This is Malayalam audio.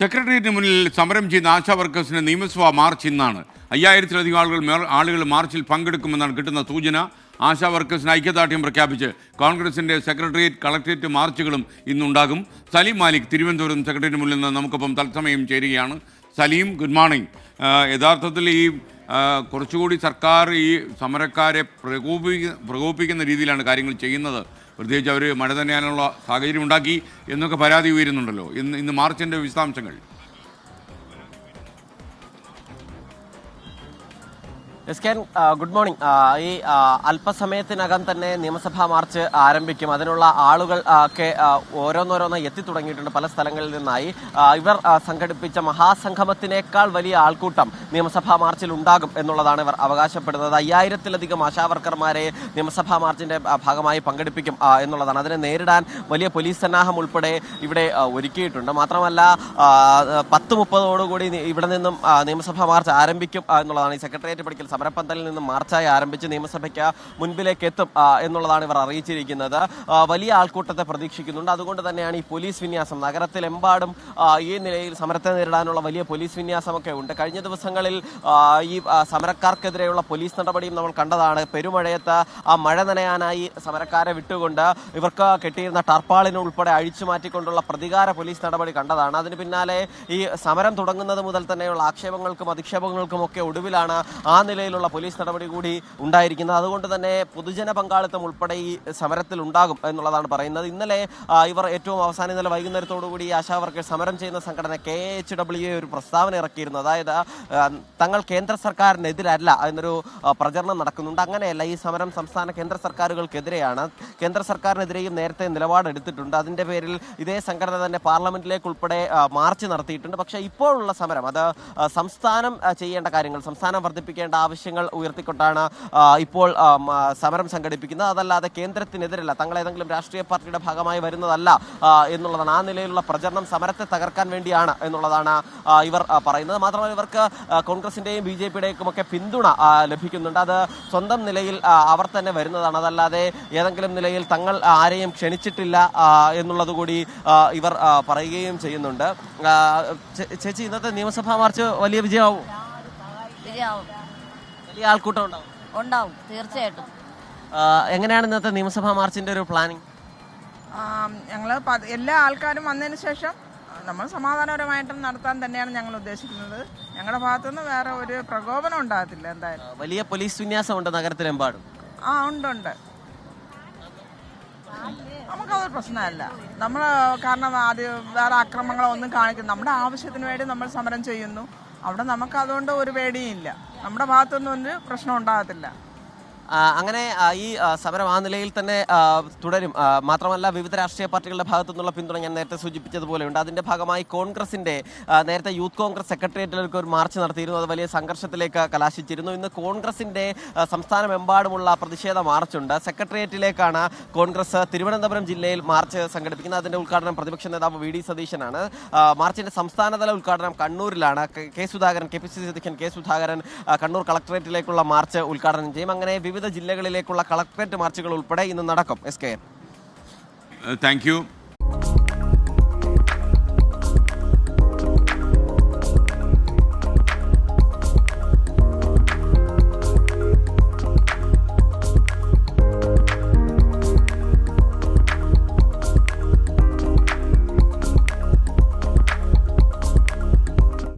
സെക്രട്ടേറിയറ്റിന് മുന്നിൽ സമരം ചെയ്യുന്ന ആശാ വർക്കേഴ്സിന്റെ നിയമസഭാ മാർച്ച് ഇന്നാണ്. അയ്യായിരത്തിലധികം ആളുകൾ ആളുകൾ മാർച്ചിൽ പങ്കെടുക്കുമെന്നാണ് കിട്ടുന്ന സൂചന. ആശാ വർക്കേഴ്സിന് ഐക്യദാർഢ്യം പ്രഖ്യാപിച്ച് കോൺഗ്രസിന്റെ സെക്രട്ടേറിയറ്റ് കളക്ടറേറ്റ് മാർച്ചുകളും ഇന്നുണ്ടാകും. സലീം മാലിക് തിരുവനന്തപുരം സെക്രട്ടേറിയറ്റിന് മുന്നിൽ നിന്ന് നമുക്കൊപ്പം തത്സമയം ചേരുകയാണ്. Saleem good morning. യഥാർത്ഥത്തിൽ ഈ കുറച്ചുകൂടി സർക്കാർ ഈ സമരക്കാരെ പ്രകോപിക്ക പ്രകോപിപ്പിക്കുന്ന രീതിയിലാണ് കാര്യങ്ങൾ ചെയ്യുന്നത്. പ്രത്യേകിച്ച് അവർ മഴ തന്നെയാനുള്ള സാഹചര്യം ഉണ്ടാക്കി എന്നൊക്കെ പരാതി ഉയരുന്നുണ്ടല്ലോ. ഇന്ന് ഇന്ന് മാർച്ചിന്റെ വിശദാംശങ്ങൾ. എസ് കെൻ ഗുഡ് മോർണിംഗ്. ഈ അല്പസമയത്തിനകം തന്നെ നിയമസഭാ മാർച്ച് ആരംഭിക്കും. അതിനുള്ള ആളുകൾ ഒക്കെ ഓരോന്നോരോന്നായി എത്തി തുടങ്ങിയിട്ടുണ്ട് പല സ്ഥലങ്ങളിൽ നിന്നായി. ഇവർ സംഘടിപ്പിച്ച മഹാസംഗമത്തിനേക്കാൾ വലിയ ആൾക്കൂട്ടം നിയമസഭാ മാർച്ചിൽ ഉണ്ടാകും എന്നുള്ളതാണ് ഇവർ അവകാശപ്പെടുന്നത്. അയ്യായിരത്തിലധികം ആശാവർക്കർമാരെ നിയമസഭാ മാർച്ചിന്റെ ഭാഗമായി പങ്കെടുപ്പിക്കും എന്നുള്ളതാണ്. അതിനെ നേരിടാൻ വലിയ പോലീസ് സന്നാഹം ഉൾപ്പെടെ ഇവിടെ ഒരുക്കിയിട്ടുണ്ട്. മാത്രമല്ല പത്ത് മുപ്പതോടുകൂടി ഇവിടെ നിന്നും നിയമസഭാ മാർച്ച് ആരംഭിക്കും എന്നുള്ളതാണ് ഈ സെക്രട്ടേറിയറ്റ് പഠിക്കൽ സമരപ്പന്തലിൽ നിന്ന് മാർച്ചായി ആരംഭിച്ച് നിയമസഭയ്ക്ക് മുൻപിലേക്ക് എത്തും എന്നുള്ളതാണ് ഇവർ അറിയിച്ചിരിക്കുന്നത്. വലിയ ആൾക്കൂട്ടത്തെ പ്രതീക്ഷിക്കുന്നുണ്ട്. അതുകൊണ്ട് തന്നെയാണ് ഈ പോലീസ് വിന്യാസം നഗരത്തിലെമ്പാടും ഈ നിലയിൽ സമരത്തെ നേരിടാനുള്ള വലിയ പോലീസ് വിന്യാസമൊക്കെ ഉണ്ട്. കഴിഞ്ഞ ദിവസങ്ങളിൽ ഈ സമരക്കാർക്കെതിരെയുള്ള പോലീസ് നടപടിയും നമ്മൾ കണ്ടതാണ്. പെരുമഴയത്ത് ആ മഴ നനയാനായി സമരക്കാരെ വിട്ടുകൊണ്ട് ഇവർക്ക് കെട്ടിയിരുന്ന ടർപ്പാളിന് ഉൾപ്പെടെ അഴിച്ചു മാറ്റിക്കൊണ്ടുള്ള പ്രതികാര പോലീസ് നടപടി കണ്ടതാണ്. അതിന് പിന്നാലെ ഈ സമരം തുടങ്ങുന്നത് മുതൽ തന്നെയുള്ള ആക്ഷേപങ്ങൾക്കും അധിക്ഷേപങ്ങൾക്കും ഒക്കെ ഒടുവിലാണ് ആ നിലയിലുള്ള പോലീസ് നടപടി കൂടി ഉണ്ടായിരിക്കുന്നത്. അതുകൊണ്ട് തന്നെ പൊതുജന പങ്കാളിത്തം ഉൾപ്പെടെ ഈ സമരത്തിൽ ഉണ്ടാകും എന്നുള്ളതാണ് പറയുന്നത്. ഇന്നലെ ഇവർ ഏറ്റവും അവസാനം ഇന്നലെ വൈകുന്നേരത്തോടുകൂടി ആശാ വർക്കേഴ്സ് സമരം ചെയ്യുന്ന സംഘടന കെ എച്ച് ഡബ്ല്യു ഒരു പ്രസ്താവന ഇറക്കിയിരുന്നു. അതായത് തങ്ങൾ കേന്ദ്ര സർക്കാരിനെതിരല്ല എന്നൊരു പ്രചരണം നടക്കുന്നുണ്ട്. അങ്ങനെയല്ല ഈ സമരം സംസ്ഥാന കേന്ദ്ര സർക്കാരുകൾക്കെതിരെയാണ്. കേന്ദ്ര സർക്കാരിനെതിരെയും നേരത്തെ നിലപാടെടുത്തിട്ടുണ്ട്. അതിന്റെ പേരിൽ ഇതേ സംഘടന തന്നെ പാർലമെന്റിലേക്ക് ഉൾപ്പെടെ മാർച്ച് നടത്തിയിട്ടുണ്ട്. പക്ഷേ ഇപ്പോഴുള്ള സമരം അത് സംസ്ഥാനം ചെയ്യേണ്ട കാര്യങ്ങൾ സംസ്ഥാനം വർദ്ധിപ്പിക്കേണ്ട ആവശ്യങ്ങൾ ഉയർത്തിക്കൊണ്ടാണ് ഇപ്പോൾ സമരം സംഘടിപ്പിക്കുന്നത്. അതല്ലാതെ കേന്ദ്രത്തിനെതിരല്ല തങ്ങൾ ഏതെങ്കിലും രാഷ്ട്രീയ പാർട്ടിയുടെ ഭാഗമായി വരുന്നതല്ല എന്നുള്ളതാണ്. ആ നിലയിലുള്ള പ്രചരണം സമരത്തെ തകർക്കാൻ വേണ്ടിയാണ് എന്നുള്ളതാണ് ഇവർ പറയുന്നത്. മാത്രമല്ല ഇവർക്ക് കോൺഗ്രസിന്റെയും ബി ജെ പിയുടെയും ഒക്കെ പിന്തുണ ലഭിക്കുന്നുണ്ട്. അത് സ്വന്തം നിലയിൽ അവർ തന്നെ വരുന്നതാണ്. അതല്ലാതെ ഏതെങ്കിലും നിലയിൽ തങ്ങൾ ആരെയും ക്ഷണിച്ചിട്ടില്ല എന്നുള്ളത് കൂടി ഇവർ പറയുകയും ചെയ്യുന്നുണ്ട്. ചേച്ചി ഇന്നത്തെ നിയമസഭാ മാർച്ച് വലിയ വിജയമാവും? വിജയാവും വലിയ ആൾക്കൂട്ടം ഉണ്ടാവും. ഉണ്ടാവും തീർച്ചയായിട്ടും. എങ്ങനെയാണ് ഇന്നത്തെ നിയമസഭാ മാർച്ചിന്റെ ഒരു പ്ലാനിങ് ഞങ്ങൾ എല്ലാ ആൾക്കാരും വന്നതിന് ശേഷം നമ്മൾ സമാധാനപരമായിട്ടും നടത്താൻ തന്നെയാണ് ഞങ്ങൾ ഉദ്ദേശിക്കുന്നത്. ഞങ്ങളുടെ ഭാഗത്തുനിന്ന് വേറെ ഒരു പ്രകോപനം ഉണ്ടാകത്തില്ല എന്തായാലും. വലിയ പോലീസ് വിന്യാസമുണ്ട് നഗരത്തിലെമ്പാടും. ആ ഉണ്ടുണ്ട്. ഉണ്ട് നമുക്കതൊരു പ്രശ്നമല്ല. നമ്മൾ കാരണം ആദ്യം വേറെ അക്രമങ്ങളോ ഒന്നും കാണിക്കുന്നു. നമ്മുടെ ആവശ്യത്തിന് വേണ്ടി നമ്മൾ സമരം ചെയ്യുന്നു. അവിടെ നമുക്ക് അതുകൊണ്ട് ഒരു പേടിയും ഇല്ല. നമ്മുടെ ഭാഗത്തുനിന്നും ഒരു പ്രശ്നം ഉണ്ടാകത്തില്ല. അങ്ങനെ ഈ സമരം ആ നിലയിൽ തന്നെ തുടരും. മാത്രമല്ല വിവിധ രാഷ്ട്രീയ പാർട്ടികളുടെ ഭാഗത്തു നിന്നുള്ള പിന്തുണ ഞാൻ നേരത്തെ സൂചിപ്പിച്ചതുപോലെയുണ്ട് അതിന്റെ ഭാഗമായി കോൺഗ്രസിന്റെ നേരത്തെ യൂത്ത് കോൺഗ്രസ് സെക്രട്ടേറിയറ്റിലേക്ക് ഒരു മാർച്ച് നടത്തിയിരുന്നു. അത് വലിയ സംഘർഷത്തിലേക്ക് കലാശിച്ചിരുന്നു. ഇന്ന് കോൺഗ്രസിന്റെ ആ, സംസ്ഥാനമെമ്പാടുമുള്ള പ്രതിഷേധ മാർച്ചുണ്ട്. സെക്രട്ടേറിയറ്റിലേക്കാണ് കോൺഗ്രസ് തിരുവനന്തപുരം ജില്ലയിൽ മാർച്ച് സംഘടിപ്പിക്കുന്നത്. അതിന്റെ ഉദ്ഘാടനം പ്രതിപക്ഷ നേതാവ് വി. ഡി. സതീശനാണ്. മാർച്ചിന്റെ സംസ്ഥാനതല ഉദ്ഘാടനം കണ്ണൂരിലാണ്. K Sudhakaran K P C C അധ്യക്ഷൻ കെ സുധാകരൻ കണ്ണൂർ കളക്ടറേറ്റിലേക്കുള്ള മാർച്ച് ഉദ്ഘാടനം ചെയ്യും. അങ്ങനെ വിവിധ ജില്ലകളിലേക്കുള്ള കളക്ടറേറ്റ് മാർച്ചുകൾ ഉൾപ്പെടെ ഇന്ന് നടക്കും. S K thank